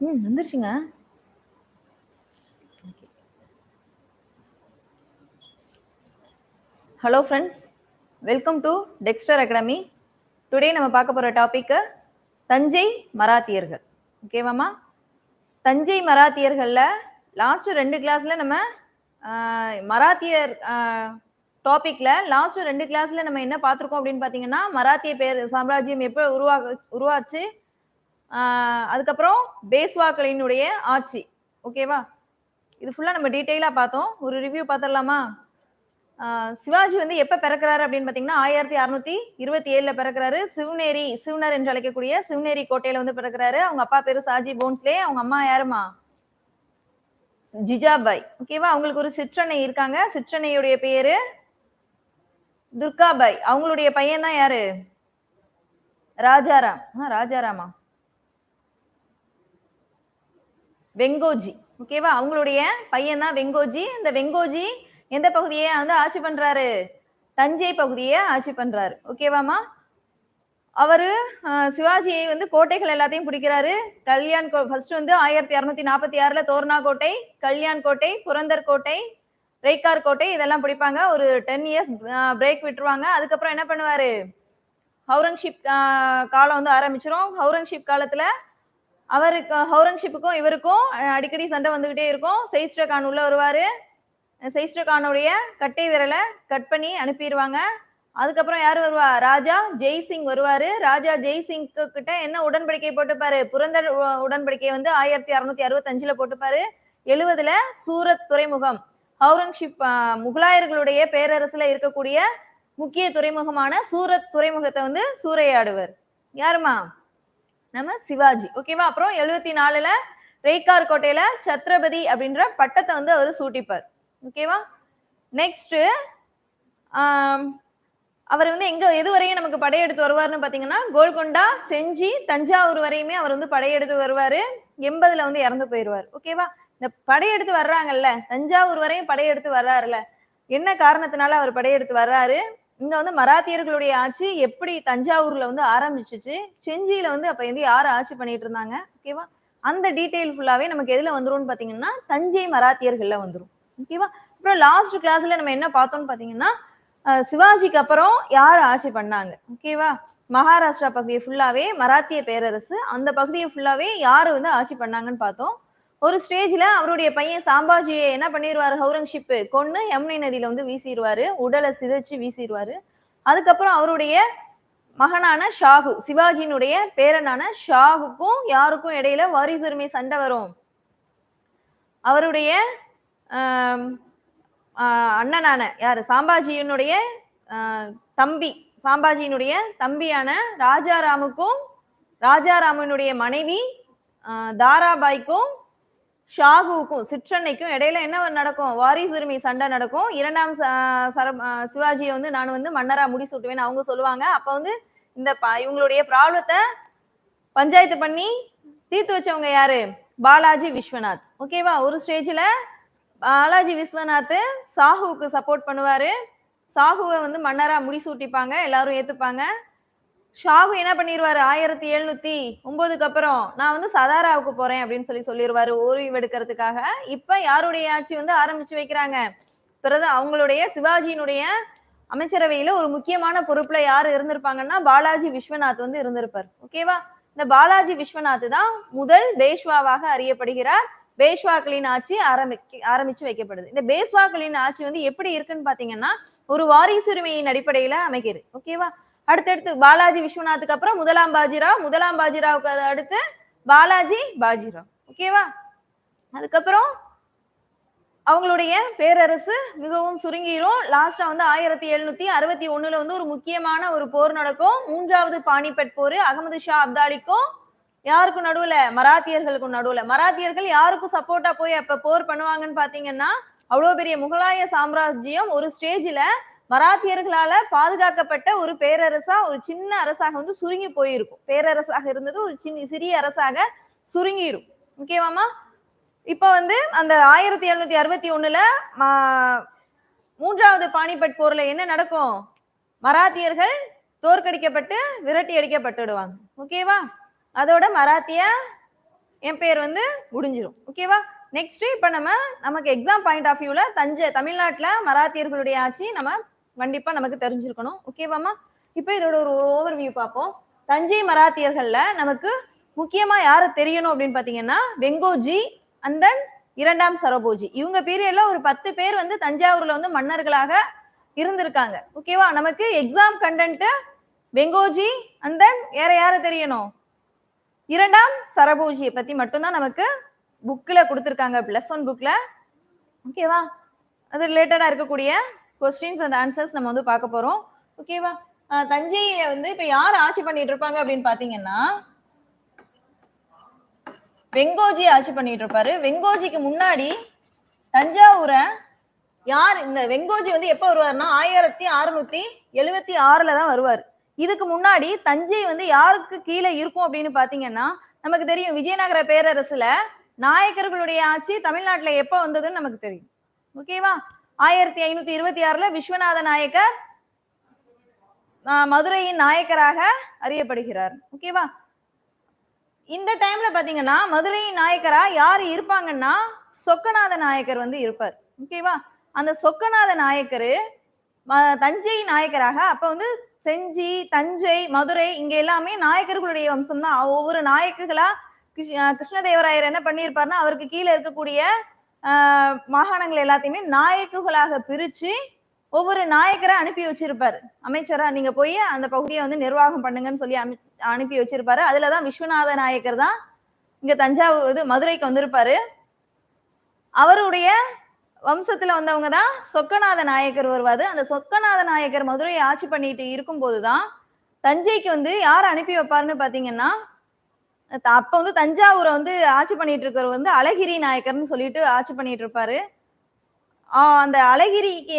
ம் வந்துருச்சுங்க. Hello friends welcome to Dexter academy today நம்ம பார்க்க போகிற டாப்பிக்கு தஞ்சை மராத்தியர்கள். ஓகேவாம்மா தஞ்சை மராத்தியர்களில் லாஸ்ட்டு ரெண்டு கிளாஸில் நம்ம மராத்தியர் டாப்பிக்கில் லாஸ்ட்டு ரெண்டு கிளாஸில் நம்ம என்ன பார்த்துருக்கோம் அப்படின்னு பார்த்தீங்கன்னா மராத்திய பேர் சாம்ராஜ்யம் எப்போ உருவாக உருவாச்சு? அதுக்கப்புறம் பேஸ்வாக்களினுடைய ஆட்சி. ஓகேவா? இது ஃபுல்லாக நம்ம டீட்டெயிலாக பார்த்தோம். ஒரு ரிவ்யூ பார்த்துடலாமா? சிவாஜி வந்து எப்போ பிறக்கிறாரு அப்படின்னு பார்த்தீங்கன்னா ஆயிரத்தி அறுநூத்தி இருபத்தி ஏழில் பிறக்கிறாரு. சிவநேரி சிவனர் என்று அழைக்கக்கூடிய சிவநேரி கோட்டையில் வந்து பிறக்கிறாரு. அவங்க அப்பா பேர் சாஜி போன்ஸ்லே அவங்க அம்மா யாருமா? ஜிஜாபாய். ஓகேவா? அவங்களுக்கு ஒரு சிற்றனை இருக்காங்க. சிற்றனையுடைய பேரு துர்காபாய். அவங்களுடைய பையன் தான் யாரு? ராஜாராம். ஆ ராஜாராமா? வெங்கோஜி. ஓகேவா அவங்களுடைய பையன் தான் வெங்கோஜி. இந்த வெங்கோஜி எந்த பகுதியை வந்து ஆட்சி பண்றாரு? தஞ்சை பகுதியை ஆட்சி பண்றாரு. ஓகேவாமா அவரு சிவாஜியை வந்து கோட்டைகள் எல்லாத்தையும் பிடிக்கிறாரு. கல்யாண் கோ ஃபர்ஸ்ட் வந்து ஆயிரத்தி இரநூத்தி நாற்பத்தி ஆறுல தோர்னா கோட்டை கல்யாண் கோட்டை புரந்தர் கோட்டை ரெய்கார் கோட்டை இதெல்லாம் பிடிப்பாங்க. ஒரு டென் இயர்ஸ் பிரேக் விட்டுருவாங்க. அதுக்கப்புறம் என்ன பண்ணுவாரு? ஹவுரங்ஷிப் காலம் வந்து ஆரம்பிச்சிரும். ஹவுரங்ஷிப் காலத்துல அவருக்கு ஹௌரங்ஷிப்புக்கும் இவருக்கும் அடிக்கடி சண்டை வந்துகிட்டே இருக்கும். செய்ஸ்டர் கான் உள்ள வருவாரு. செய்ஸ்டர் கானுடைய கட்டை விரலை கட் பண்ணி அனுப்பிடுவாங்க. அதுக்கப்புறம் யார் வருவா? ராஜா ஜெய்சிங் வருவாரு. ராஜா ஜெய்சிங் கிட்ட என்ன உடன்படிக்கை போட்டுப்பாரு? புரந்தர் உடன்படிக்கை வந்து ஆயிரத்தி அறுநூத்தி அறுபத்தஞ்சுல போட்டுப்பாரு. எழுவதுல சூரத் துறைமுகம். ஹவுரங்ஷிப் முகலாயர்களுடைய பேரரசுல இருக்கக்கூடிய முக்கிய துறைமுகமான சூரத் துறைமுகத்தை வந்து சூறையாடுவர். யாருமா நம்ம சிவாஜி. ஓகேவா அப்புறம் எழுபத்தி நாலுல ரெய்கார் கோட்டையில சத்ரபதி அப்படின்ற பட்டத்தை வந்து அவர் சூட்டிப்பார். ஓகேவா நெக்ஸ்ட் அவர் வந்து எங்க எது வரையும் நமக்கு படையெடுத்து வருவார்னு பாத்தீங்கன்னா கோல்கொண்டா செஞ்சி தஞ்சாவூர் வரையுமே அவர் வந்து படையெடுத்து வருவாரு. எண்பதுல வந்து இறந்து போயிடுவார் ஓகேவா இந்த படையெடுத்து வர்றாங்கல்ல தஞ்சாவூர் வரையும் படையெடுத்து வர்றாருல என்ன காரணத்தினால அவர் படையெடுத்து வர்றாரு? இங்க வந்து மராத்தியர்களுடைய ஆட்சி எப்படி தஞ்சாவூர்ல வந்து ஆரம்பிச்சிச்சு? செஞ்சியில வந்து அப்ப வந்து யார் ஆட்சி பண்ணிட்டு இருந்தாங்க? ஓகேவா அந்த டீட்டெயில் ஃபுல்லாவே நமக்கு எதுல வந்துரும்னு பாத்தீங்கன்னா தஞ்சை மராத்தியர்கள்ல வந்துரும். ஓகேவா அப்புறம் லாஸ்ட் கிளாஸ்ல நம்ம என்ன பார்த்தோம்னு பாத்தீங்கன்னா சிவாஜிக்கு அப்புறம் யார் ஆட்சி பண்ணாங்க? ஓகேவா மகாராஷ்டிரா பகுதியை ஃபுல்லாவே மராத்திய பேரரசு அந்த பகுதியை ஃபுல்லாவே யார் வந்து ஆட்சி பண்ணாங்கன்னு பார்த்தோம்? ஒரு ஸ்டேஜ்ல அவருடைய பையன் சாம்பாஜியை என்ன பண்ணிடுவாரு ஹவுரங்ஷிப் கொண்டு யமுனை நதியில வந்து வீசிடுவாரு உடலை சிதைச்சு வீசிடுவாரு அதுக்கப்புறம் அவருடைய மகனான ஷாகு சிவாஜியினுடைய பேரனான ஷாகுக்கும் யாருக்கும் இடையில வாரிசுரிமை சண்டை வரும். அவருடைய அண்ணனான யாரு? சாம்பாஜியினுடைய தம்பி சாம்பாஜியினுடைய தம்பியான ராஜாராமுக்கும் ராஜாராமனுடைய மனைவி தாராபாய்க்கும் ஷாகுவுக்கும் சிற்றன்னைக்கும் இடையில என்ன நடக்கும்? வாரிசுரிமை சண்டை நடக்கும். இரண்டாம் சர- சிவாஜியை வந்து நான் வந்து மன்னரா முடிசூட்டுவேன்னு அவங்க சொல்லுவாங்க. அப்ப வந்து இந்த ப- இவங்களுடைய ப்ராப்ளத்தை பஞ்சாயத்து பண்ணி தீர்த்து வச்சவங்க யாரு? பாலாஜி விஸ்வநாத். ஓகேவா ஒரு ஸ்டேஜ்ல பாலாஜி விஸ்வநாத் சாஹுவுக்கு சப்போர்ட் பண்ணுவாரு. சாஹுவை வந்து மன்னரா முடிசூட்டிப்பாங்க எல்லாரும் ஏத்துப்பாங்க. ஷாகு என்ன பண்ணிடுவாரு ஆயிரத்தி எழுநூத்தி ஒன்பதுக்கு அப்புறம் நான் வந்து சதாராவுக்கு போறேன் அப்படின்னு சொல்லி சொல்லிடுவாரு ஓய்வு எடுக்கிறதுக்காக. இப்ப யாருடைய ஆட்சி வந்து ஆரம்பிச்சு வைக்கிறாங்க? பிறகு அவங்களுடைய சிவாஜியினுடைய அமைச்சரவையில ஒரு முக்கியமான பொறுப்புல யார் இருந்திருப்பாங்கன்னா பாலாஜி விஸ்வநாத் வந்து இருந்திருப்பார். ஓகேவா இந்த பாலாஜி விஸ்வநாத் தான் முதல் பேஷ்வாவாக அறியப்படுகிறார். பேஷ்வாக்களின் ஆட்சி ஆரம்பிக்க ஆரம்பிச்சு வைக்கப்படுது. இந்த பேஷ்வாக்களின் ஆட்சி வந்து எப்படி இருக்குன்னு பாத்தீங்கன்னா ஒரு வாரிசுரிமையின் அடிப்படையில அமைக்கிறது ஓகேவா அடுத்தடுத்து பாலாஜி விஸ்வநாத்துக்கு அப்புறம் முதலாம் பாஜிராவ் முதலாம் பாஜிராவுக்கு அடுத்து பாலாஜி பாஜிராவ். ஓகேவா அதுக்கப்புறம் அவங்களுடைய பேரரசு மிகவும் சுருங்கிரும். லாஸ்டா வந்து ஆயிரத்தி எழுநூத்தி அறுபத்தி ஒண்ணுல வந்து ஒரு முக்கியமான ஒரு போர் நடக்கும். மூன்றாவது பானிபட் போர் அகமது ஷா அப்தாலிக்கும் யாருக்கும் நடுவுல? மராத்தியர்களுக்கும் நடுவுல. மராத்தியர்கள் யாருக்கும் சப்போர்ட்டா போய் அப்ப போர் பண்ணுவாங்கன்னு பாத்தீங்கன்னா அவ்வளோ பெரிய முகலாய சாம்ராஜ்யம் ஒரு ஸ்டேஜில் மராத்தியர்களால பாதுகாக்கப்பட்ட ஒரு பேரரசா ஒரு சின்ன அரசாக வந்து சுருங்கி போயிருக்கும். பேரரசாக இருந்தது ஒரு சின்ன சிறிய அரசாக சுருங்கிரும். ஓகேவாமா இப்ப வந்து அந்த ஆயிரத்தி எழுநூத்தி அறுபத்தி ஒண்ணுல மா- மூன்றாவது பானிபட் போர்ல என்ன நடக்கும்? மராத்தியர்கள் தோற்கடிக்கப்பட்டு விரட்டி அடிக்கப்பட்டுடுவாங்க ஓகேவா அதோட மராத்திய என் பேர் வந்து முடிஞ்சிடும் ஓகேவா நெக்ஸ்ட் இப்போ நம்ம நமக்கு எக்ஸாம் பாயிண்ட் ஆஃப் வியூல தஞ்சை தமிழ்நாட்டில் மராத்தியர்களுடைய ஆட்சி நம்ம கண்டிப்பா நமக்கு தெரிஞ்சிருக்கணும். ஓகேவாமா இப்போ இதோட ஒரு ஓவர் வியூ பார்ப்போம். தஞ்சை மராத்தியர்கள்ல நமக்கு முக்கியமா யாரு தெரியணும் அப்படின்னு பாத்தீங்கன்னா வெங்கோஜி அண்ட் தென் இரண்டாம் சரபோஜி. இவங்க பீரியட்ல ஒரு பத்து பேர் வந்து தஞ்சாவூர்ல வந்து மன்னர்களாக இருந்திருக்காங்க. ஓகேவா நமக்கு exam content Venkoji and then வேற யார தெரியணும்? இரண்டாம் சரபோஜியை பத்தி மட்டும்தான் நமக்கு புக்கில் கொடுத்துருக்காங்க ப்ளஸ் ஒன் புக்கில் ஓகேவா அது ரிலேட்டடாக இருக்கக்கூடிய கொஸ்டின்ஸ் அண்ட் ஆன்சர்ஸ் நம்ம வந்து பார்க்க போகிறோம் ஓகேவா அஹ் தஞ்சையில வந்து இப்போ யார் ஆட்சி பண்ணிட்டு இருப்பாங்க அப்படின்னு பார்த்தீங்கன்னா வெங்கோஜி ஆட்சி பண்ணிட்டு இருப்பாரு. வெங்கோஜிக்கு முன்னாடி தஞ்சாவூரை யார் இந்த வெங்கோஜி வந்து எப்போ வருவாருன்னா ஆயிரத்தி அறுநூத்தி எழுவத்தி ஆறுல தான் வருவார். இதுக்கு முன்னாடி தஞ்சை வந்து யாருக்கு கீழே இருக்கும் அப்படின்னு பாத்தீங்கன்னா நமக்கு தெரியும் விஜயநகர பேரரசுல நாயக்கர்களுடைய ஆட்சி தமிழ்நாட்டுல எப்போ வந்ததுன்னு நமக்கு தெரியும். ஓகேவா ஆயிரத்தி ஐநூத்தி இருபத்தி ஆறுல விஸ்வநாத நாயக்கர் மதுரையின் நாயக்கராக அறியப்படுகிறார். ஓகேவா? இந்த டைம்ல பாத்தீங்கன்னா மதுரையின் நாயக்கரா யார் இருப்பாங்கன்னா சொக்கநாத நாயக்கர் வந்து இருப்பார். ஓகேவா? அந்த சொக்கநாத நாயக்கர் தஞ்சை நாயக்கராக அப்ப வந்து செஞ்சி தஞ்சை மதுரை இங்க எல்லாமே நாயக்கர்களுடைய வம்சம் தான் ஒவ்வொரு நாயக்குகளா கிருஷ்ண கிருஷ்ணதேவராயர் என்ன பண்ணியிருப்பாருன்னா அவருக்கு கீழே இருக்கக்கூடிய மாகாணங்கள் எல்லாத்தையுமே நாயக்குகளாக பிரிச்சு ஒவ்வொரு நாயக்கரை அனுப்பி வச்சிருப்பாரு. அமைச்சரா நீங்க போய் அந்த பகுதியை வந்து நிர்வாகம் பண்ணுங்கன்னு சொல்லி அமி அனுப்பி வச்சிருப்பாரு. அதுலதான் விஸ்வநாத நாயக்கர் தான் இங்க தஞ்சாவூர் இது மதுரைக்கு வந்திருப்பாரு. அவருடைய வம்சத்துல வந்தவங்க தான் சொக்கநாத நாயக்கர் வருவாரு. அந்த சொக்கநாத நாயக்கர் மதுரையை ஆட்சி பண்ணிட்டு இருக்கும்போது தான் தஞ்சைக்கு வந்து யார் அனுப்பி வைப்பாருன்னு பாத்தீங்கன்னா அப்ப வந்து தஞ்சாவூரை வந்து ஆட்சி பண்ணிட்டு இருக்கிறவர் வந்து அழகிரி நாயக்கர்னு சொல்லிட்டு ஆட்சி பண்ணிட்டு இருப்பாரு அந்த அழகிரிக்கு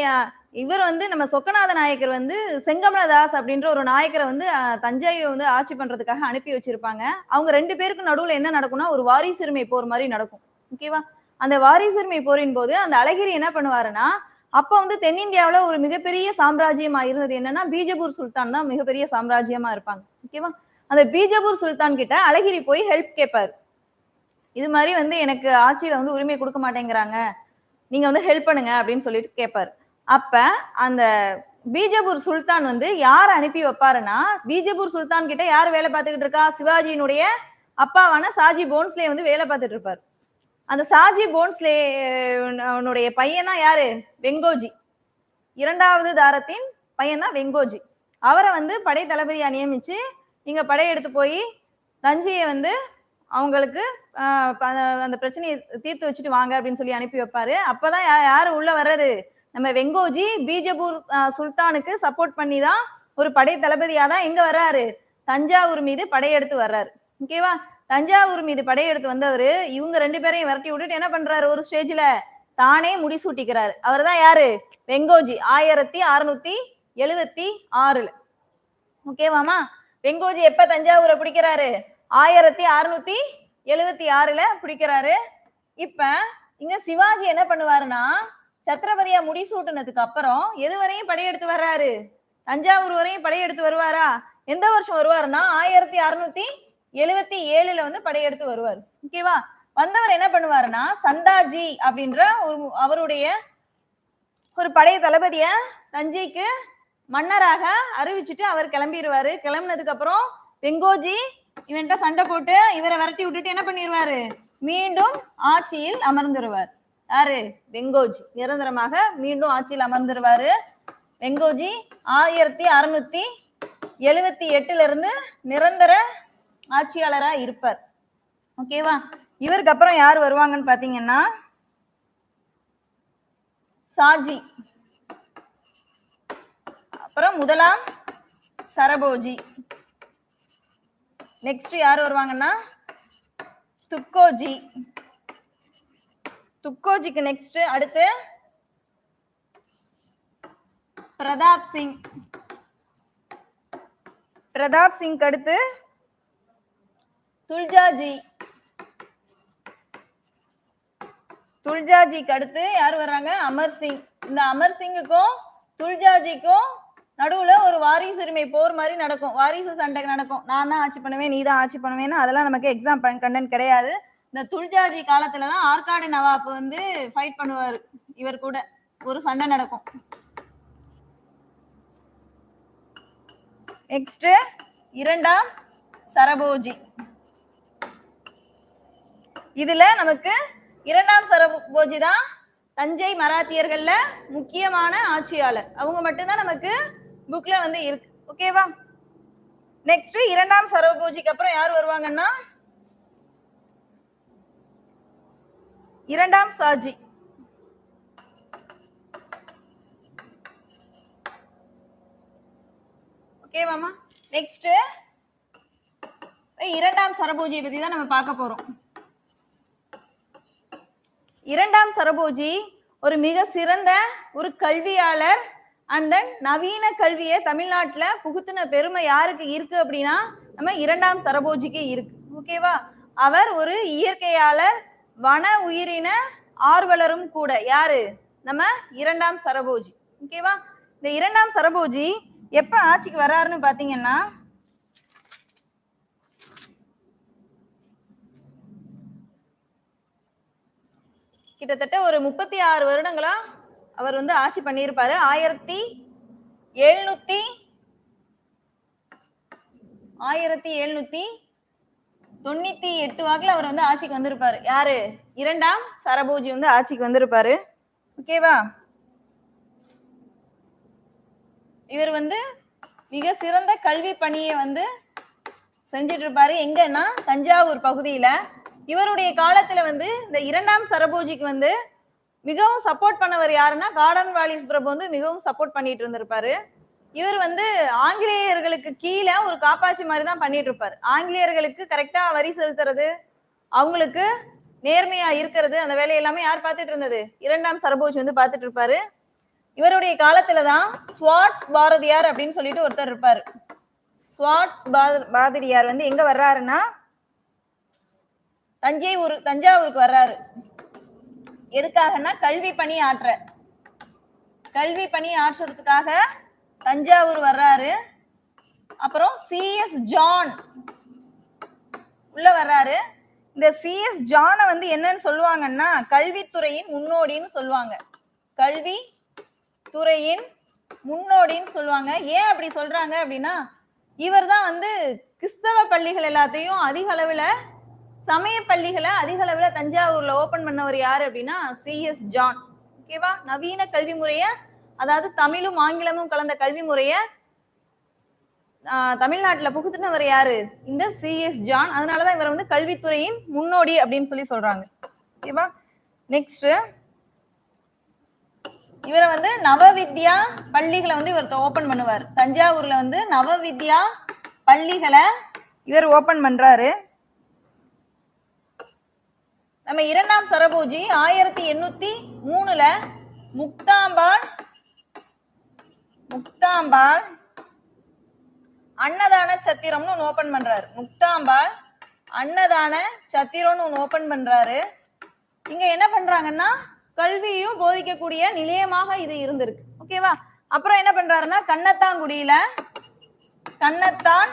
இவர் வந்து நம்ம சொக்கநாத நாயக்கர் வந்து செங்கமலதாஸ் அப்படின்ற ஒரு நாயக்கரை வந்து தஞ்சாவை தஞ்சையை வந்து ஆட்சி பண்றதுக்காக அனுப்பி வச்சிருப்பாங்க. அவங்க ரெண்டு பேருக்கும் நடுவுல என்ன நடக்கும்னா ஒரு வாரிசுரிமை போர் மாதிரி நடக்கும். ஓகேவா அந்த வாரிசுரிமை போரின் போது அந்த அழகிரி என்ன பண்ணுவாருன்னா அப்ப வந்து தென்னிந்தியாவில் ஒரு மிகப்பெரிய சாம்ராஜ்யமா இருந்தது என்னன்னா பீஜப்பூர் சுல்தான் தான் மிகப்பெரிய சாம்ராஜ்யமா இருப்பாங்க. ஓகேவா அந்த பீஜப்பூர் சுல்தான் கிட்ட அழகிரி போய் ஹெல்ப் கேட்பார் இது மாதிரி வந்து எனக்கு ஆட்சியில வந்து உரிமை கொடுக்க மாட்டேங்கிறாங்க. நீங்க வந்து ஹெல்ப் பண்ணுங்க அப்படின்னு சொல்லிட்டு கேட்பார் அப்ப அந்த பீஜப்பூர் சுல்தான் வந்து யார் அனுப்பி வைப்பாருன்னா பீஜப்பூர் சுல்தான் கிட்ட யார் வேலை பார்த்துக்கிட்டு இருக்கா? சிவாஜியினுடைய அப்பாவான சாஜி போன்ஸ்லே வந்து வேலை பார்த்துட்டு இருப்பார். அந்த சாஜி போன்ஸ்லே உன்னுடைய பையன் யாரு? வெங்கோஜி. இரண்டாவது தாரத்தின் பையன் தான் வெங்கோஜி. அவரை வந்து படை தளபதியா நியமிச்சு இங்கே படையெடுத்து போய் தஞ்சையை வந்து அவங்களுக்கு ப- அந்த- பிரச்சனையை தீர்த்து வச்சுட்டு வாங்க அப்படின்னு சொல்லி அனுப்பி வைப்பாரு. அப்பதான் யா- யாரு உள்ள வர்றது? நம்ம வெங்கோஜி பீஜப்பூர் சுல்தானுக்கு சப்போர்ட் பண்ணி தான் ஒரு படை தளபதியா தான் எங்க வர்றாரு. தஞ்சாவூர் மீது படையெடுத்து வர்றாரு. ஓகேவா தஞ்சாவூர் மீது படையெடுத்து வந்தவர் இவங்க ரெண்டு பேரையும் விரட்டி விட்டுட்டு என்ன பண்றாரு? ஒரு ஸ்டேஜ்ல தானே முடிசூட்டிக்கிறாரு. அவர் தான் யாரு? வெங்கோஜி ஆயிரத்தி அறுநூத்தி எழுவத்தி ஆறுல. ஓகேவாமா வெங்கோஜி எப்ப தஞ்சாவூரை பிடிக்கிறாரு? ஆயிரத்தி அறுநூத்தி எழுவத்தி ஆறுல பிடிக்கிறாரு. இப்ப இங்க சிவாஜி என்ன பண்ணுவாருன்னா சத்திரபதியா முடிசூட்டினதுக்கு அப்புறம் எது வரையும் படையெடுத்து வர்றாரு? தஞ்சாவூர் வரையும் படையெடுத்து வருவாரா? எந்த வருஷம் வருவாருன்னா ஆயிரத்தி அறுநூத்தி எழுவத்தி ஏழுல வந்து படையெடுத்து வருவார். ஓகேவா வந்தவர் என்ன பண்ணுவாருன்னா சந்தாஜி அப்படின்ற ஒரு அவருடைய ஒரு படை தளபதிய தஞ்சைக்கு மன்னராக அறிவிச்சுட்டு அவர் கிளம்பிடுவாரு கிளம்புனதுக்கு அப்புறம் வெங்கோஜி இவன்ட்ட சண்டை போட்டு இவரை விரட்டி விட்டுட்டு என்ன பண்ணிடுவாரு மீண்டும் ஆட்சியில் அமர்ந்துருவார். யாரு? வெங்கோஜி நிரந்தரமாக மீண்டும் ஆட்சியில் அமர்ந்துருவாரு. வெங்கோஜி ஆயிரத்தி அறுநூத்தி எழுவத்தி எட்டுல இருந்து நிரந்தர ஆட்சியாளரா இருப்பார். ஓகேவா இவருக்கு அப்புறம் யார் வருவாங்கன்னு பாத்தீங்கன்னா சாஜி. அப்புறம் முதலாம் சரபோஜி. நெக்ஸ்ட் யார் வருவாங்கன்னா? துக்கோஜி. துக்கோஜிக்கு நெக்ஸ்ட் அடுத்து பிரதாப் சிங். பிரதாப் சிங்க்கு அடுத்து துல்ஜாஜி. துல்ஜாஜிக்கு அடுத்து யார் வர்றாங்க? அமர் சிங். இந்த அமர் சிங்குக்கும் துல்ஜாஜிக்கும் நடுவுல ஒரு வாரிசு உரிமை போர் மாதிரி நடக்கும். வாரிசு சண்டை நடக்கும். நான் தான் ஆட்சி பண்ணுவேன் நீ தான் ஆட்சி பண்ணுவேன்னு அதெல்லாம் நமக்கு எக்ஸாம் கண்டன் கிடையாது. இந்த துல்ஜாஜி காலத்துல தான் ஆற்காடு நவாப் வந்து ஃபைட் பண்ணுவாரு. இவர் கூட ஒரு சண்டை நடக்கும். நெக்ஸ்ட் இரண்டாம் சரபோஜி. இதுல நமக்கு இரண்டாம் சரபோஜி தான் தஞ்சை மராத்தியர்கள்ல முக்கியமான ஆட்சியாளர். அவங்க மட்டும்தான் நமக்கு புக்ல வந்து இருக்கு. ஓகேவா நெக்ஸ்ட் இரண்டாம் சரபோஜிக்கு அப்புறம் யார் வருவாங்கன்னா? இரண்டாம் சாஜி. ஓகேவாமா நெக்ஸ்ட் இரண்டாம் சரபூஜியை பத்தி தான் நம்ம பார்க்க போறோம். இரண்டாம் சரபூஜி ஒரு மிக சிறந்த ஒரு கல்வியாளர் அண்ட் தென் நவீன கல்வியை தமிழ்நாட்டுல புகுத்தின பெருமை யாருக்கு இருக்கு அப்படின்னா நம்ம இரண்டாம் சரபோஜிக்கு இருக்கு. ஓகேவா அவர் ஒரு இயற்கையாளர் வன உயிரின ஆர்வலரும் கூட. யாரு? நம்ம இரண்டாம் சரபோஜி. ஓகேவா இந்த இரண்டாம் சரபோஜி எப்ப ஆட்சிக்கு வராருன்னு பாத்தீங்கன்னா கிட்டத்தட்ட ஒரு முப்பத்தி ஆறு வருடங்களா அவர் வந்து ஆட்சி பண்ணியிருப்பாரு. ஆயிரத்தி எழுநூத்தி ஆயிரத்தி எழுநூத்தி தொண்ணூத்தி எட்டு வாக்குல அவர் வந்து ஆட்சிக்கு வந்திருப்பாரு. யாரு? இரண்டாம் சரபோஜி வந்து ஆட்சிக்கு வந்திருப்பாரு. ஓகேவா இவர் வந்து மிக சிறந்த கல்வி பணியை வந்து செஞ்சிட்டு இருப்பாரு எங்கன்னா தஞ்சாவூர் பகுதியில. இவருடைய காலத்துல வந்து இந்த இரண்டாம் சரபோஜிக்கு வந்து மிகவும் சப்போர்ட் பண்ணவர் யாருன்னா கார்டன் வாலிஸ் பிரபு வந்து மிகவும் சப்போர்ட் பண்ணிட்டு இருந்திருப்பாரு. இவர் வந்து ஆங்கிலேயர்களுக்கு கீழே ஒரு காப்பாட்சி மாதிரி தான் பண்ணிட்டு இருப்பாரு. ஆங்கிலேயர்களுக்கு கரெக்டா வரி செலுத்துறது அவங்களுக்கு நேர்மையா இருக்கிறது அந்த வேலை எல்லாமே யார் பார்த்துட்டு இருந்தது? இரண்டாம் சரபோஜ் வந்து பார்த்துட்டு இருப்பாரு. இவருடைய காலத்துல தான் ஸ்வாட்ஸ் பாரதியார் அப்படின்னு சொல்லிட்டு ஒருத்தர் இருப்பாரு. ஸ்வாட்ஸ் பாரதியார் வந்து எங்க வர்றாருன்னா தஞ்சை ஊர் தஞ்சாவூருக்கு வர்றாரு. எதுக்காகன்னா கல்வி பணி ஆற்ற. கல்வி பணி ஆற்றுறதுக்காக தஞ்சாவூர் வர்றாரு. அப்புறம் சிஎஸ் ஜான் உள்ள வர்றாரு. இந்த சிஎஸ் ஜானை வந்து என்னன்னு சொல்லுவாங்கன்னா கல்வித்துறையின் முன்னோடின்னு சொல்லுவாங்க. கல்வி துறையின் முன்னோடின்னு சொல்லுவாங்க. ஏன் அப்படி சொல்றாங்க அப்படின்னா இவர் தான் வந்து கிறிஸ்தவ பள்ளிகள் எல்லாத்தையும் அதிக அளவுல சமய பள்ளிகளை அதிக அளவுல தஞ்சாவூர்ல ஓபன் பண்ணவர் யாரு அப்படின்னா சிஎஸ் ஜான் ஓகேவா நவீன கல்வி முறைய அதாவது தமிழும் ஆங்கிலமும் கலந்த கல்வி முறைய தமிழ்நாட்டுல புகுத்தினவர் யாரு? இந்த சிஎஸ் ஜான் அதனாலதான் இவர் வந்து கல்வித்துறையின் முன்னோடி அப்படின்னு சொல்லி சொல்றாங்க. ஓகேவா நெக்ஸ்ட் இவரை வந்து நவவித்யா பள்ளிகளை வந்து இவர் ஓபன் பண்ணுவார். தஞ்சாவூர்ல வந்து நவவித்யா பள்ளிகளை இவர் ஓபன் பண்றாரு. நம்ம இரண்டாம் சரபோஜி ஆயிரத்தி எண்ணூத்தி மூணுல முக்தாம்பாள் முக்தாம்பாள் அன்னதான சத்திரம்னு ஒன்று ஓபன் பண்றாரு. முக்தாம்பாள் அன்னதான சத்திரம்னு ஒன்று ஓபன் பண்றாரு. இங்க என்ன பண்றாங்கன்னா கல்வியும் போதிக்கக்கூடிய நிலையமாக இது இருந்திருக்கு. ஓகேவா அப்புறம் என்ன பண்றாருன்னா கண்ணத்தாங்குடியில கண்ணத்தான்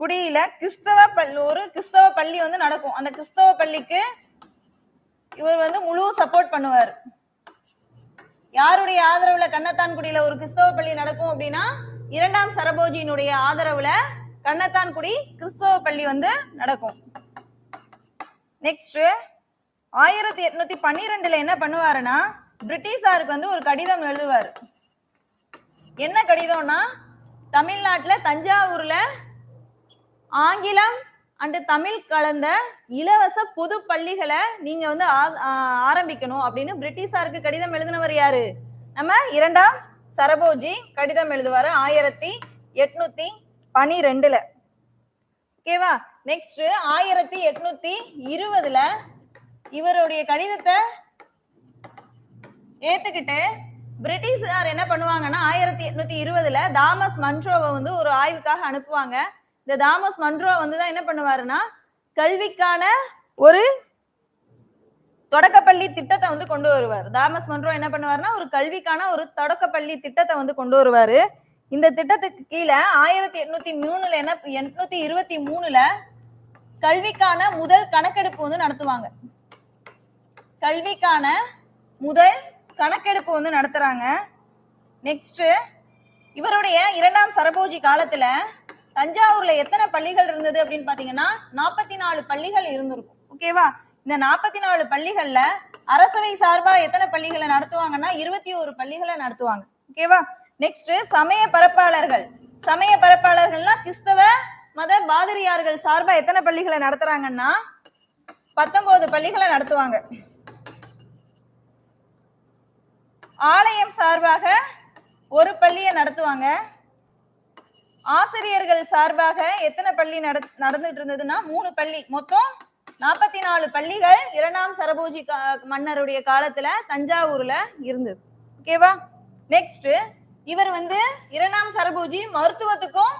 குடியில கிறிஸ்தவ பள்ளி ஒரு கிறிஸ்தவ பள்ளி வந்து நடக்கும். அந்த கிறிஸ்தவ பள்ளிக்கு இவர் வந்து முழு சப்போர்ட் பண்ணுவார். யாருடைய ஆதரவுல கண்ணத்தான்குடியில ஒரு கிறிஸ்தவ பள்ளி நடக்கும் அப்படின்னா இரண்டாம் சரபோஜியினுடைய ஆதரவுல கண்ணத்தான்குடி கிறிஸ்தவ பள்ளி வந்து நடக்கும். நெக்ஸ்ட் ஆயிரத்தி எட்நூத்தி பன்னிரெண்டுல என்ன பண்ணுவாருன்னா பிரிட்டிஷாருக்கு வந்து ஒரு கடிதம் எழுதுவார். என்ன கடிதம்னா தமிழ்நாட்டுல தஞ்சாவூர்ல ஆங்கிலம் அண்டு தமிழ் கலந்த இலவச பொது பள்ளிகளை நீங்க வந்து ஆ- ஆரம்பிக்கணும் அப்படின்னு பிரிட்டிஷாருக்கு கடிதம் எழுதினவர் யாரு? நம்ம இரண்டாம் சரபோஜி கடிதம் எழுதுவாரு ஆயிரத்தி எட்நூத்தி பனிரெண்டுல. ஓகேவா நெக்ஸ்ட் ஆயிரத்தி எட்நூத்தி இருபதுல இவருடைய கடிதத்தை ஏத்துக்கிட்டு பிரிட்டிஷார் என்ன பண்ணுவாங்கன்னா ஆயிரத்தி எட்நூத்தி இருபதுல தாமஸ் மன்ட்ரோவை வந்து ஒரு ஆய்வுக்காக அனுப்புவாங்க. இந்த தாமஸ் மன்றோ வந்து தான் என்ன பண்ணுவாருன்னா கல்விக்கான ஒரு தொடக்கப்பள்ளி திட்டத்தை வந்து கொண்டு வருவார். தாமஸ் மன்றோ என்ன பண்ணுவாருன்னா ஒரு கல்விக்கான ஒரு தொடக்கப்பள்ளி திட்டத்தை வந்து கொண்டு வருவாரு. இந்த திட்டத்துக்கு கீழே ஆயிரத்தி எட்நூத்தி மூணுல என்ன எட்நூத்தி இருபத்தி மூணுல கல்விக்கான முதல் கணக்கெடுப்பு வந்து நடத்துவாங்க. கல்விக்கான முதல் கணக்கெடுப்பு வந்து நடத்துறாங்க. நெக்ஸ்ட் இவருடைய இரண்டாம் சரபோஜி காலத்துல தஞ்சாவூர்ல எத்தனை பள்ளிகள் இருந்தது அப்படின்னு பாத்தீங்கன்னா நாற்பத்தி நாலு பள்ளிகள் இருந்திருக்கும். ஓகேவா இந்த நாற்பத்தி நாலு பள்ளிகள்ல அரசவை சார்பா எத்தனை பள்ளிகளை நடத்துவாங்கன்னா இருபத்தி ஒரு பள்ளிகளை நடத்துவாங்க. ஓகேவா நெக்ஸ்ட் சமய பரப்பாளர்கள். சமய பரப்பாளர்கள்னா கிறிஸ்தவ மத பாதிரியார்கள் சார்பா எத்தனை பள்ளிகளை நடத்துறாங்கன்னா பத்தொன்பது பள்ளிகளை நடத்துவாங்க. ஆலயம் சார்பாக ஒரு பள்ளியை நடத்துவாங்க. ஆசிரியர்கள் சார்பாக எத்தனை பள்ளி நடந்துட்டு இருந்ததுன்னா மூணு பள்ளி. மொத்தம் நாற்பத்தி நாலு பள்ளிகள் இரண்டாம் சரபோஜி மன்னருடைய காலத்துல தஞ்சாவூர்ல இருந்தது. ஓகேவா நெக்ஸ்ட் இவர் வந்து இரண்டாம் சரபோஜி மருத்துவத்துக்கும்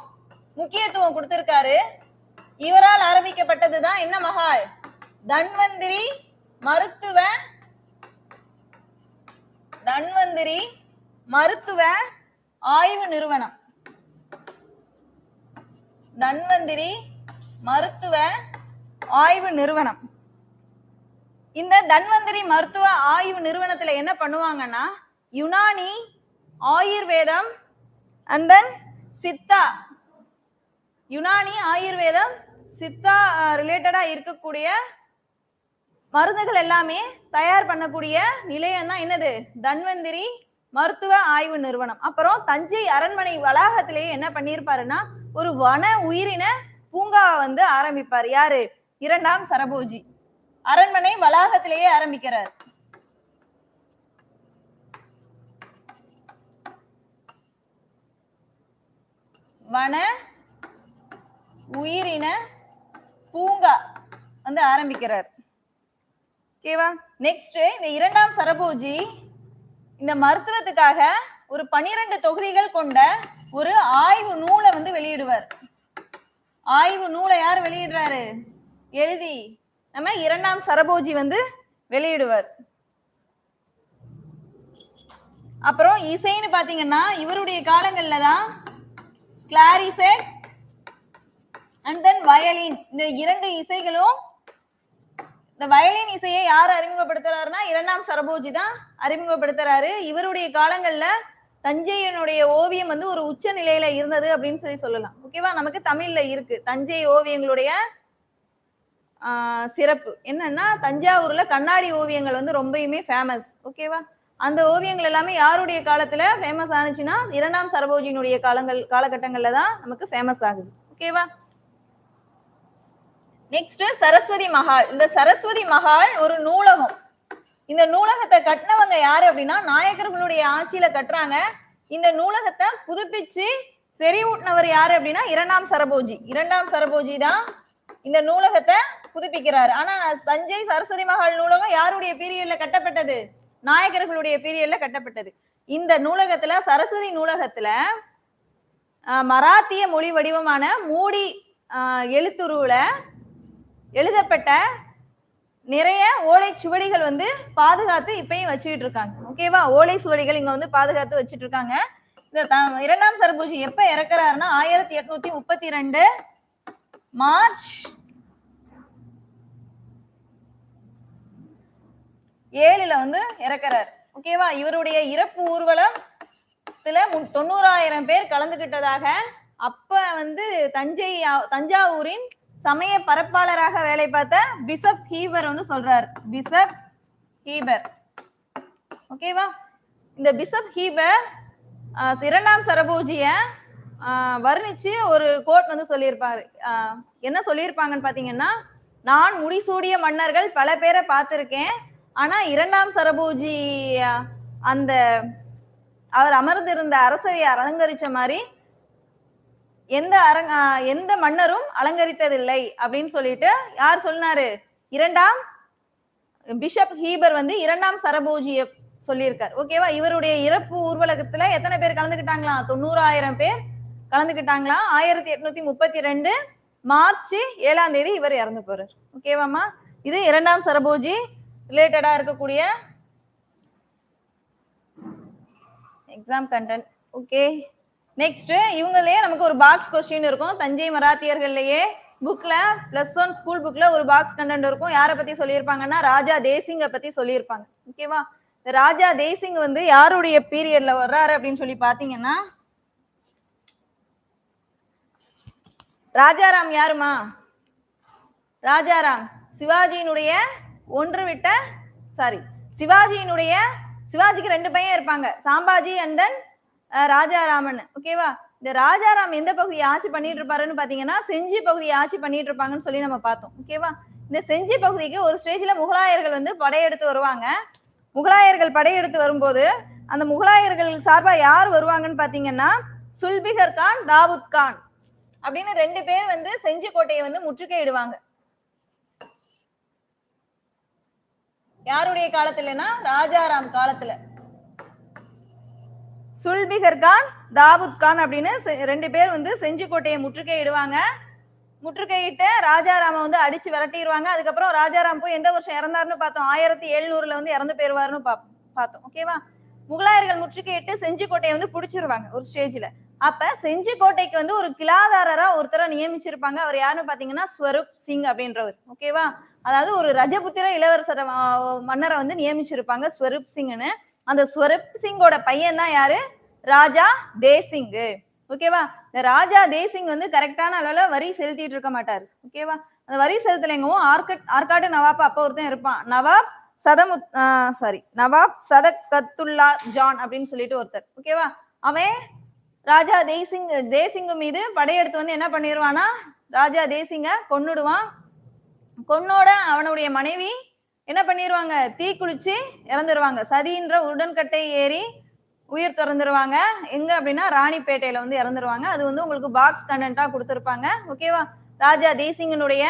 முக்கியத்துவம் கொடுத்திருக்காரு. இவரால் ஆரம்பிக்கப்பட்டதுதான் என்ன மஹால் தன்வந்திரி மருத்துவ தன்வந்திரி மருத்துவ ஆய்வு நிறுவனம். தன்வந்திரி மருத்துவ ஆய்வு நிறுவனம். இந்த தன்வந்திரி மருத்துவ ஆய்வு நிறுவனத்துல என்ன பண்ணுவாங்கன்னா யுனானி ஆயுர்வேதம் அண்ட் தென் சித்தா. யுனானி ஆயுர்வேதம் சித்தா ரிலேட்டடா இருக்கக்கூடிய மருந்துகள் எல்லாமே தயார் பண்ணக்கூடிய நிலையம் தான் என்னது? தன்வந்திரி மருத்துவ ஆய்வு நிறுவனம். அப்புறம் தஞ்சை அரண்மனை வளாகத்திலேயே என்ன பண்ணியிருப்பாருன்னா ஒரு வன உயிரின பூங்காவை வந்து ஆரம்பிப்பார். யாரு? இரண்டாம் சரபோஜி. அரண்மனை வளாகத்திலேயே ஆரம்பிக்கிறார். வன உயிரின பூங்கா வந்து ஆரம்பிக்கிறார். ஓகேவா நெக்ஸ்ட் இந்த இரண்டாம் சரபோஜி இந்த மருத்துவத்துக்காக ஒரு பனிரெண்டு தொகுதிகள் கொண்ட ஒரு ஆய்வு நூலை வந்து வெளியிடுவார். ஆய்வு நூலை யார் வெளியிடுறாரு? எழுதி நம்ம இரண்டாம் சரபோஜி வந்து வெளியிடுவார். அப்புறம் இசைன்னு பாத்தீங்கன்னா இவருடைய காலங்கள்ல தான் கிளாரிசெட் அண்ட் தென் வயலின். இந்த இரண்டு இசைகளும் இந்த வயலின் இசையை யார் அறிமுகப்படுத்துறாருன்னா இரண்டாம் சரபோஜி தான் அறிமுகப்படுத்துறாரு. இவருடைய காலங்கள்ல தஞ்சையினுடைய ஓவியம் வந்து ஒரு உச்ச நிலையில இருந்தது அப்படின்னு சொல்லி சொல்லலாம். ஓகேவா நமக்கு தமிழ்ல இருக்கு. தஞ்சை ஓவியங்களுடைய சிறப்பு. என்னன்னா தஞ்சாவூர்ல கண்ணாடி ஓவியங்கள் வந்து ரொம்பயுமே ஃபேமஸ் ஓகேவா அந்த ஓவியங்கள் எல்லாமே யாருடைய காலத்துல ஃபேமஸ் ஆனிச்சுன்னா இரண்டாம் சரபோஜியினுடைய காலங்கள் காலகட்டங்கள்ல தான் நமக்கு ஃபேமஸ் ஆகுது. ஓகேவா நெக்ஸ்ட் சரஸ்வதி மஹால். இந்த சரஸ்வதி மஹால் ஒரு நூலகம். இந்த நூலகத்தை கட்டினவங்க யாரு அப்படின்னா நாயக்கர்களுடைய ஆட்சியில கட்டுறாங்க. இந்த நூலகத்தை புதுப்பிச்சு செறிவூட்டினவர் யாரு அப்படின்னா இரண்டாம் சரபோஜி. இரண்டாம் சரபோஜி தான் இந்த நூலகத்தை புதுப்பிக்கிறாரு. ஆனா தஞ்சை சரஸ்வதி மஹால் நூலகம் யாருடைய பீரியட்ல கட்டப்பட்டது? நாயக்கர்களுடைய பீரியட்ல கட்டப்பட்டது. இந்த நூலகத்துல சரஸ்வதி நூலகத்துல மராத்திய மொழி வடிவமான மூடி எழுத்துருவில் எழுத்துருவுல எழுதப்பட்ட நிறைய ஓலை சுவடிகள் வந்து பாதுகாத்து இப்பயும் வச்சுக்கிட்டு இருக்காங்க. ஓகேவா ஓலை சுவடிகள் இங்க வந்து பாதுகாத்து வச்சுட்டு இருக்காங்க. இந்த இரண்டாம் சரபூஜி எப்ப இறக்குறாருன்னா ஆயிரத்தி எட்நூத்தி முப்பத்தி ரெண்டு மார்ச் ஏழுல வந்து இறக்குறார். ஓகேவா இவருடைய இறப்பு ஊர்வலம் தொண்ணூறாயிரம் பேர் கலந்துகிட்டதாக அப்ப வந்து தஞ்சை தஞ்சாவூரின் சமய பரப்பாளராக வேலை பார்த்த பிசப் ஹீவர் வந்து சொல்றார். பிசப் ஹீபர் ஓகேவா இந்த பிசப் ஹீபர் இரண்டாம் சரபோஜிய வர்ணிச்சு ஒரு கோட் வந்து சொல்லியிருப்பாரு. என்ன சொல்லியிருப்பாங்கன்னு பாத்தீங்கன்னா நான் முடிசூடிய மன்னர்கள் பல பேரை பார்த்திருக்கேன். ஆனா இரண்டாம் சரபோஜி அந்த அவர் அமர்ந்திருந்த அரசரை அலங்கரிச்ச மாதிரி எந்த அரங்க எந்த மன்னரும் அலங்கரித்ததில்லை அப்படின்னு சொல்லிட்டு யார் சொன்னாரு இரண்டாம் பிஷப் ஹீபர் வந்து இரண்டாம் சரபோஜிய சொல்லியிருக்கார். ஓகேவா இவருடைய இறப்பு ஊர்வலகத்துல எத்தனை பேர் கலந்துக்கிட்டாங்களாம் தொண்ணூறாயிரம் பேர் கலந்துக்கிட்டாங்களாம் ஆயிரத்தி எட்நூத்தி முப்பத்தி ரெண்டு மார்ச் ஏழாம் தேதி இவர் இறந்து போறார். ஓகேவாம்மா இது இரண்டாம் சரபோஜி ரிலேட்டடா இருக்கக்கூடிய எக்ஸாம் கண்டென்ட் ஓகே நெக்ஸ்ட் இவங்களே நமக்கு ஒரு பாக்ஸ் கொஸ்டின் இருக்கும். தஞ்சை மராத்தியர்கள்லயே புக்ல பிளஸ் ஒன் ஸ்கூல் புக்ல ஒரு பாக்ஸ் கண்டென்ட் இருக்கும். யாரை பத்தி சொல்லியிருப்பாங்கன்னா ராஜா தேசிங்க பத்தி சொல்லியிருப்பாங்க. ஓகேவா ராஜா தேசிங் வந்து யாருடைய பீரியட்ல வர்றாரு அப்படின்னு சொல்லி பாத்தீங்கன்னா ராஜாராம் யாருமா? ராஜாராம் சிவாஜியினுடைய ஒன்று விட்ட சாரி சிவாஜியினுடைய சிவாஜிக்கு ரெண்டு பையன் இருப்பாங்க. சாம்பாஜி அண்ட் தென் ராஜாராமன். ஓகேவா இந்த ராஜாராம் எந்த பகுதியை ஆட்சி பண்ணிட்டு இருப்பாருன்னு பாத்தீங்கன்னா செஞ்சி பகுதியை ஆட்சி பண்ணிட்டு இருப்பாங்கன்னு சொல்லி நம்ம பார்த்தோம். ஓகேவா இந்த செஞ்சி பகுதிக்கு ஒரு ஸ்டேஜ்ல முகலாயர்கள் வந்து படையெடுத்து வருவாங்க. முகலாயர்கள் படையெடுத்து வரும்போது அந்த முகலாயர்கள் சார்பா யார் வருவாங்கன்னு பாத்தீங்கன்னா சுல்பிகர் கான் தாவூத் கான் அப்படின்னு ரெண்டு பேர் வந்து செஞ்சி கோட்டையை வந்து முற்றுகையிடுவாங்க. யாருடைய காலத்துலன்னா ராஜாராம் காலத்துல. சுல்பிகர் கான் தாவூத் கான் அப்படின்னு செ- ரெண்டு பேர் வந்து செஞ்சிக்கோட்டையை முற்றுகை முற்றுகையிடுவாங்க. முற்றுகையிட்டு ராஜாராம வந்து அடிச்சு விரட்டிடுவாங்க அதுக்கப்புறம் ராஜாராம் போய் எந்த வருஷம் இறந்தாருன்னு பார்த்தோம். ஆயிரத்தி எழுநூறுல வந்து இறந்து போயிருவாருன்னு பா- பார்த்தோம். ஓகேவா முகலாயர்கள் முற்றுகையிட்டு செஞ்சிக்கோட்டையை வந்து பிடிச்சிருவாங்க ஒரு ஸ்டேஜ்ல அப்ப செஞ்சிக்கோட்டைக்கு வந்து ஒரு கிளாதாரரா ஒருத்தரை நியமிச்சிருப்பாங்க. அவர் யாருன்னு பாத்தீங்கன்னா ஸ்வரூப் சிங் அப்படின்றவர். ஓகேவா அதாவது ஒரு ரஜபுத்திர இளவரசர் மன்னரை வந்து நியமிச்சிருப்பாங்க ஸ்வரூப் சிங்னு அந்த ஸ்வரப் சிங்கோட பையன் தான் யாரு? ராஜா தேசிங்கு. ஓகேவா? இந்த ராஜா தேசிங் வந்து கரெக்டான அளவுல வரி செலுத்திட்டு இருக்க மாட்டாரு. ஓகேவா? அந்த வரி செலுத்தலைங்கவும் ஆர்கட் ஆர்காடு நவாப் அப்போ ஒருத்தன் இருப்பான். நவாப் சதமுத் சாரி நவாப் சதகத்துல்லா ஜான் அப்படின்னு சொல்லிட்டு ஒருத்தர். ஓகேவா? அவன் ராஜா தேசிங் தேசிங்கு மீது படையெடுத்து வந்து என்ன பண்ணிடுவானா ராஜா தேசிங்க கொன்னுடுவான். கொன்னோட அவனுடைய மனைவி என்ன பண்ணிடுவாங்க தீ குளிச்சு இறந்துருவாங்க. சதின்ற உடன்கட்டை ஏறி உயிர் திறந்துருவாங்க. எங்க அப்படின்னா ராணிப்பேட்டையில வந்து இறந்துருவாங்க. அது வந்து உங்களுக்கு பாக்ஸ் கண்டென்ட்டா கொடுத்துருப்பாங்க. ஓகேவா ராஜா தேசிங்கனுடைய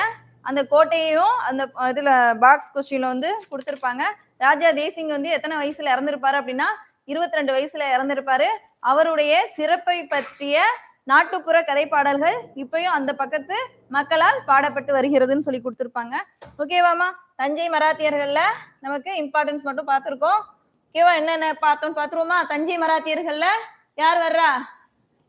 அந்த கோட்டையையும் அந்த இதுல பாக்ஸ் கொஸ்டின்ல வந்து கொடுத்துருப்பாங்க. ராஜா தேசிங் வந்து எத்தனை வயசுல இறந்திருப்பாரு அப்படின்னா இருபத்தி ரெண்டு வயசுல இறந்திருப்பாரு. அவருடைய சிறப்பை பற்றிய நாட்டுப்புற கதைப்பாடல்கள் இப்பயும் அந்த பக்கத்து மக்களால் பாடப்பட்டு வருகிறதுன்னு சொல்லி கொடுத்துருப்பாங்க. ஓகேவாமா தஞ்சை மராத்தியர்கள்ல நமக்கு இம்பார்ட்டன்ஸ் மட்டும் பார்த்துருக்கோம். ஓகேவா என்னென்ன பார்த்தோம் பார்த்துருவோமா? தஞ்சை மராத்தியர்கள்ல யார் வர்றா?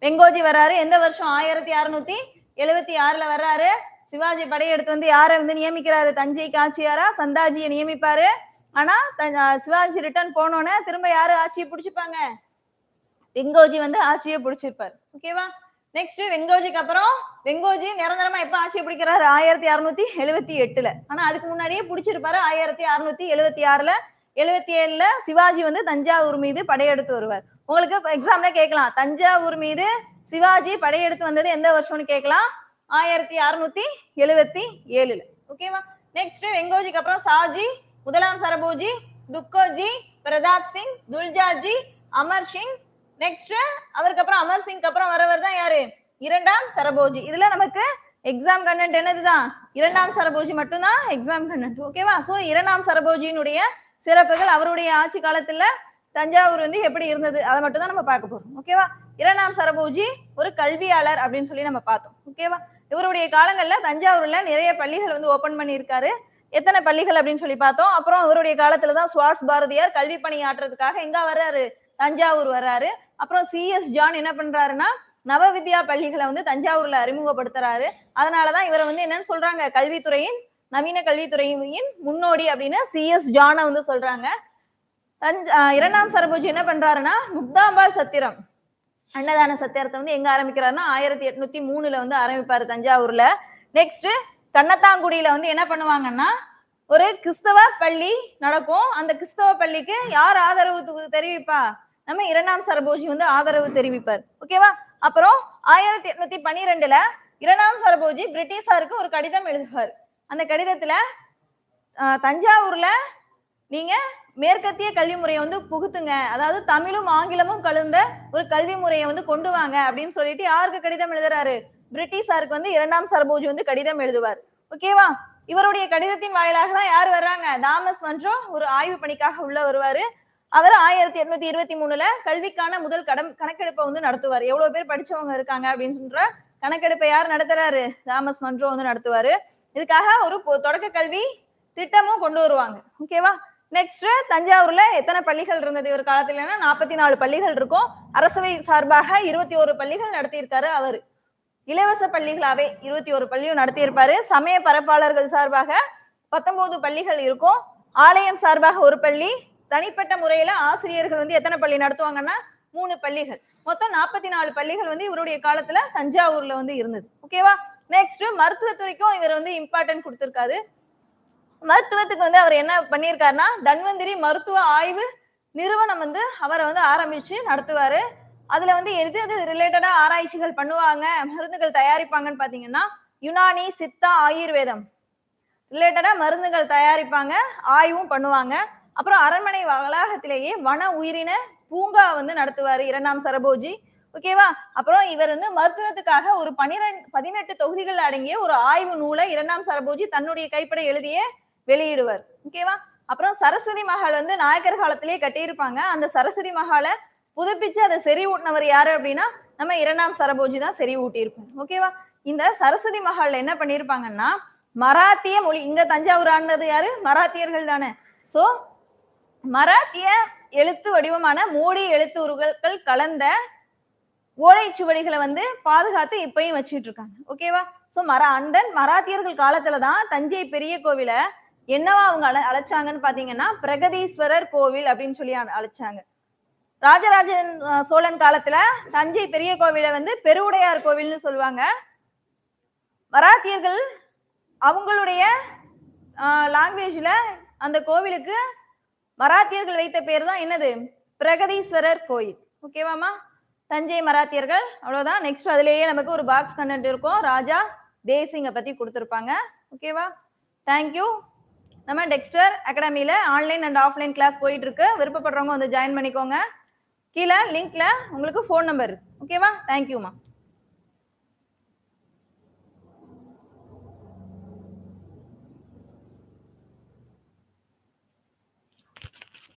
வெங்கோஜி வர்றாரு. எந்த வருஷம்? ஆயிரத்தி அறுநூத்தி எழுபத்தி ஆறுல வர்றாரு. சிவாஜி படையெடுத்து வந்து யாரை வந்து நியமிக்கிறாரு? தஞ்சை ஆட்சியாரா சந்தாஜியை நியமிப்பாரு. ஆனா சிவாஜி ரிட்டர்ன் போனோன்னே திரும்ப யாரு ஆட்சியை பிடிச்சிப்பாங்க? வெங்கோஜி வந்து ஆட்சியை பிடிச்சிருப்பாரு. ஓகேவா நெக்ஸ்ட் வெங்கோஜிக்கு அப்புறம் வெங்கோஜி நிரந்தரமா எப்ப ஆட்சி பிடிக்கிறாரு? ஆயிரத்தி அறுநூத்தி எழுபத்தி எட்டுல. ஆனா அதுக்கு முன்னாடியே பிடிச்சிருப்பாரு. ஆயிரத்தி அறுநூத்தி எழுபத்தி ஆறுல எழுபத்தி ஏழுல சிவாஜி வந்து தஞ்சாவூர் மீது படையெடுத்து வருவார். உங்களுக்கு எக்ஸாம்ல கேட்கலாம். தஞ்சாவூர் மீது சிவாஜி படையெடுத்து வந்தது எந்த வருஷம்னு கேட்கலாம்? ஆயிரத்தி அறுநூத்தி எழுபத்தி ஏழுல. ஓகேவா நெக்ஸ்ட் வெங்கோஜிக்கு அப்புறம் சாஜி முதலாம் சரபோஜி துக்கோஜி பிரதாப் சிங் துல்ஜாஜி அமர் சிங் நெக்ஸ்ட் அவருக்கு அப்புறம் அமர் சிங் அப்புறம் வரவர் தான் யாரு? இரண்டாம் சரபோஜி. இதுல நமக்கு எக்ஸாம் கண்டென்ட் என்னதுதான் இரண்டாம் சரபோஜி மட்டும்தான் எக்ஸாம் கண்டென்ட் ஓகேவா சோ இரண்டாம் சரபோஜியினுடைய சிறப்புகள் அவருடைய ஆட்சி காலத்துல தஞ்சாவூர் வந்து எப்படி இருந்தது? அதை மட்டும் தான் நம்ம பார்க்க போறோம் ஓகேவா இரண்டாம் சரபோஜி ஒரு கல்வியாளர் அப்படின்னு சொல்லி நம்ம பார்த்தோம் ஓகேவா இவருடைய காலங்கள்ல தஞ்சாவூர்ல நிறைய பள்ளிகள் வந்து ஓபன் பண்ணியிருக்காரு. எத்தனை பள்ளிகள் அப்படின்னு சொல்லி பார்த்தோம். அப்புறம் இவருடைய காலத்துல தான் சுவார்ட்ஸ் பாரதியார் கல்வி பணியாற்றுறதுக்காக எங்க வர்றாரு? தஞ்சாவூர் வர்றாரு. அப்புறம் சிஎஸ் ஜான் என்ன பண்றாருன்னா நவவித்யா பள்ளிகளை வந்து தஞ்சாவூர்ல அறிமுகப்படுத்துறாரு. அதனாலதான் இவரை வந்து என்னன்னு சொல்றாங்க? கல்வித்துறையின் நவீன கல்வித்துறையின் முன்னோடி அப்படின்னு சிஎஸ் ஜானை வந்து சொல்றாங்க. இரண்டாம் சரபோஜி என்ன பண்றாருன்னா முக்தாம்பாள் சத்திரம் அன்னதான சத்திரத்தை வந்து எங்க ஆரம்பிக்கிறாருன்னா ஆயிரத்தி எட்நூத்தி மூணுல வந்து ஆரம்பிப்பாரு தஞ்சாவூர்ல. நெக்ஸ்ட் கண்ணத்தாங்குடியில வந்து என்ன பண்ணுவாங்கன்னா ஒரு கிறிஸ்தவ பள்ளி நடக்கும். அந்த கிறிஸ்தவ பள்ளிக்கு யார் ஆதரவு தெரிவிப்பா? நம்ம இரண்டாம் சரபோஜி வந்து ஆதரவு தெரிவிப்பார். ஓகேவா அப்புறம் ஆயிரத்தி எட்நூத்தி பன்னிரெண்டுல இரண்டாம் சரபோஜி பிரிட்டிஷாருக்கு ஒரு கடிதம் எழுதுவார். அந்த கடிதத்துல தஞ்சாவூர்ல நீங்க மேற்கத்திய கல்வி முறையை வந்து புகுத்துங்க. அதாவது தமிழும் ஆங்கிலமும் கலந்த ஒரு கல்வி முறையை வந்து கொண்டு வாங்க அப்படின்னு சொல்லிட்டு யாருக்கு கடிதம் எழுதுறாரு? பிரிட்டிஷாருக்கு வந்து இரண்டாம் சரபோஜி வந்து கடிதம் எழுதுவார். ஓகேவா இவருடைய கடிதத்தின் வாயிலாக தான் யார் வர்றாங்க? தாமஸ் மன்றோ ஒரு ஆய்வு பணிக்காக உள்ள வருவாரு. அவர் ஆயிரத்தி எட்நூத்தி இருபத்தி மூணுல கல்விக்கான முதல் கடம் கணக்கெடுப்பை வந்து நடத்துவார். எவ்வளவு பேர் படிச்சவங்க இருக்காங்க அப்படின்னு சொல்ற கணக்கெடுப்பை யார் நடத்துறாரு? தாமஸ் மன்றோ வந்து நடத்துவாரு. இதுக்காக ஒரு தொடக்க கல்வி திட்டமும் கொண்டு வருவாங்க. ஓகேவா நெக்ஸ்ட் தஞ்சாவூர்ல எத்தனை பள்ளிகள் இருந்தது? இவர் காலத்துலன்னா நாற்பத்தி நாலு பள்ளிகள் இருக்கும். அரசவை சார்பாக இருபத்தி ஒரு பள்ளிகள் நடத்தியிருக்காரு அவர். இலவச பள்ளிகளாவே இருபத்தி ஒரு பள்ளியும் நடத்தியிருப்பாரு. சமய பரப்பாளர்கள் சார்பாக பத்தொன்பது பள்ளிகள் இருக்கும். ஆலயம் சார்பாக ஒரு பள்ளி தனிப்பட்ட முறையில ஆசிரியர்கள் வந்து எத்தனை பள்ளி நடத்துவாங்கன்னா? மூணு பள்ளிகள். மொத்தம் நாற்பத்தி நாலு பள்ளிகள் வந்து இவருடைய காலத்துல தஞ்சாவூர்ல வந்து இருந்தது. ஓகேவா நெக்ஸ்ட் மருத்துவத்துறைக்கும் இவர் வந்து இம்பார்ட்டன்ட் கொடுத்திருக்காரு. மருத்துவத்துக்கு வந்து அவர் என்ன பண்ணியிருக்காருன்னா தன்வந்திரி மருத்துவ ஆய்வு நிறுவனம் வந்து அவரை வந்து ஆரம்பிச்சு நடத்துவாரு. அதுல வந்து எது எது ரிலேட்டடா ஆராய்ச்சிகள் பண்ணுவாங்க மருந்துகள் தயாரிப்பாங்கன்னு பாத்தீங்கன்னா யுனானி சித்தா ஆயுர்வேதம். ரிலேட்டடா மருந்துகள் தயாரிப்பாங்க ஆய்வும் பண்ணுவாங்க. அப்புறம் அரண்மனை வளாகத்திலேயே வன உயிரின பூங்கா வந்து நடத்துவாரு இரண்டாம் சரபோஜி. ஓகேவா அப்புறம் இவர் வந்து மருத்துவத்துக்காக ஒரு பனிரெண்டு பதினெட்டு தொகுதிகள் அடங்கிய ஒரு ஆய்வு நூலை இரண்டாம் சரபோஜி தன்னுடைய கைப்பட எழுதியே வெளியிடுவார். ஓகேவா அப்புறம் சரஸ்வதி மஹால் வந்து நாயக்கர் காலத்திலேயே கட்டியிருப்பாங்க. அந்த சரஸ்வதி மஹாலை புதுப்பிச்சு அதை செறி ஊட்டினவர் யாரு அப்படின்னா நம்ம இரண்டாம் சரபோஜி தான் செறிவூட்டியிருப்பார். ஓகேவா இந்த சரஸ்வதி மஹால்ல என்ன பண்ணியிருப்பாங்கன்னா மராத்திய மொழி இங்க தஞ்சாவூர் ஆண்டது யாரு? மராத்தியர்கள் தானே. சோ மராத்திய எழுத்து வடிவமான மோடி எழுத்து உருவங்கள் கலந்த ஓலைச்சுவடிகளை வந்து பாதுகாத்து இப்பயும் வச்சுட்டு இருக்காங்க. ஓகேவா ஸோ மர அண்டன் மராத்தியர்கள் காலத்துல தான் தஞ்சை பெரிய கோவிலை என்னவா அவங்க அழ அழைச்சாங்கன்னு பாத்தீங்கன்னா பிரகதீஸ்வரர் கோவில் அப்படின்னு சொல்லி அழைச்சாங்க. ராஜராஜன் சோழன் காலத்துல தஞ்சை பெரிய கோவிலை வந்து பெருவுடையார் கோவில்னு சொல்லுவாங்க. மராத்தியர்கள் அவங்களுடைய லாங்குவேஜ்ல அந்த கோவிலுக்கு மராத்தியர்கள் வைத்த பேர் தான் என்னது? பிரகதீஸ்வரர் கோயில். ஓகேவாமா தஞ்சை மராத்தியர்கள் அவ்வளவுதான். நெக்ஸ்ட் அதுலேயே நமக்கு ஒரு பாக்ஸ் கண்டென்ட் இருக்கும். ராஜா தேசிங்கை பத்தி கொடுத்துருப்பாங்க. ஓகேவா தேங்க்யூ நம்ம டெக்ஸ்டர் அகாடமியில ஆன்லைன் அண்ட் ஆஃப்லைன் கிளாஸ் போயிட்டு இருக்கு விருப்பப்படுறவங்க வந்து ஜாயின் பண்ணிக்கோங்க. கீழே லிங்க்ல உங்களுக்கு ஃபோன் நம்பர் ஓகேவா தேங்க்யூமா